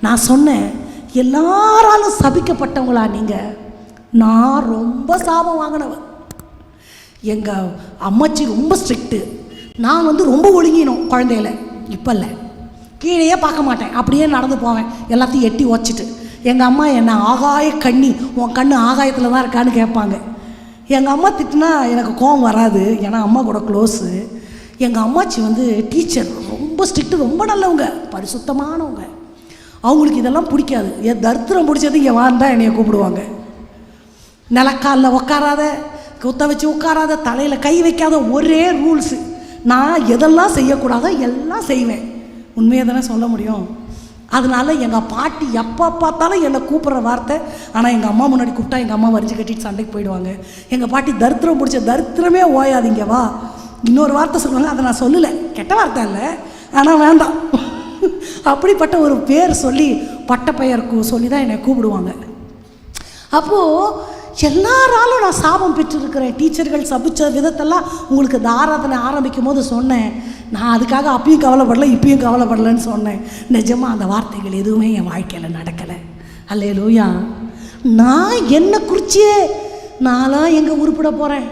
நான் சொன்னேன் எல்லாராலும் சபிக்கப்பட்டவங்களா நீங்கள் நான் ரொம்ப சாபம் வாங்கினவன். எங்கள் அம்மாச்சி ரொம்ப ஸ்ட்ரிக்ட்டு நான் வந்து ரொம்ப ஒழுங்கினோம் குழந்தையில. இப்போ இல்லை. கீழேயே பார்க்க மாட்டேன். அப்படியே நடந்து போவேன். எல்லாத்தையும் எட்டி உச்சிட்டு எங்கள் அம்மா என்ன ஆகாய கண்ணி உன் கண்ணு ஆகாயத்தில் தான் இருக்கான்னு கேட்பாங்க. எங்கள் அம்மா திட்டினா எனக்கு கோவம் வராது. ஏன்னா அம்மா கூட க்ளோஸு எங்கள் அம்மாச்சி வந்து டீச்சர் ரொம்ப ஸ்ட்ரிக்ட்டு ரொம்ப நல்லவங்க. பரிசுத்தமானவங்க. அவங்களுக்கு இதெல்லாம் பிடிக்காது. என் தரித்திரம் பிடிச்சது இங்கே வாழ்ந்தா என்னைய கூப்பிடுவாங்க. நிலக்காலில் உட்காராத குத்த வச்சு உட்காராத தலையில் கை வைக்காத ஒரே ரூல்ஸு நான் எதெல்லாம் செய்யக்கூடாதோ எல்லாம் செய்வேன். உண்மையை தானே சொல்ல முடியும். அதனால எங்கள் பாட்டி எப்போ பார்த்தாலும் என்னை கூப்பிட்ற வார்த்தை ஆனால் எங்கள் அம்மா முன்னாடி கூப்பிட்டா எங்கள் அம்மா வரிஞ்சு கட்டிட்டு சண்டைக்கு போயிடுவாங்க. எங்கள் பாட்டி தரித்திரம் பிடிச்ச தரித்திரமே ஓயாதீங்க வா. இன்னொரு வார்த்தை சொல்லுவாங்க அதை நான் சொல்லலை. கெட்ட வார்த்தை இல்லை ஆனால் வேண்டாம். அப்படிப்பட்ட ஒரு பேர் சொல்லி பட்ட பெயருக்கு சொல்லி தான் என்னை கூப்பிடுவாங்க. அப்போது எல்லாராலும் நான் சாபம் பெற்றிருக்கிறேன். டீச்சர்கள் சபிச்ச விதத்தெல்லாம் உங்களுக்கு இந்த ஆராதனை ஆரம்பிக்கும் போது சொன்னேன். நான் அதுக்காக அப்பயும் கவலைப்படல இப்பயும் கவலைப்படலன்னு சொன்னேன். நிஜமாக அந்த வார்த்தைகள் எதுவுமே என் வாழ்க்கையில் நடக்கலை. அல்லே லூயா நான் என்ன குறிச்சியே? நான்லாம் எங்கே உருப்பிட போகிறேன்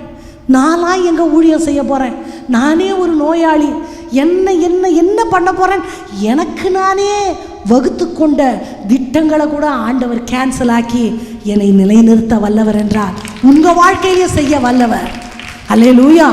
நான்லாம் எங்கே ஊழியம் செய்ய போகிறேன் நானே ஒரு நோயாளி. என்ன என்ன என்ன பண்ண போகிறேன் எனக்கு நானே வகுத்து கொண்ட திட்டங்களை கூட ஆண்டவர் கேன்சல் ஆக்கி என்னை நிலைநிறுத்த வல்லவர் என்றார். உங்கள் வாழ்க்கையிலே செய்ய வல்லவர். அல்லே லூயா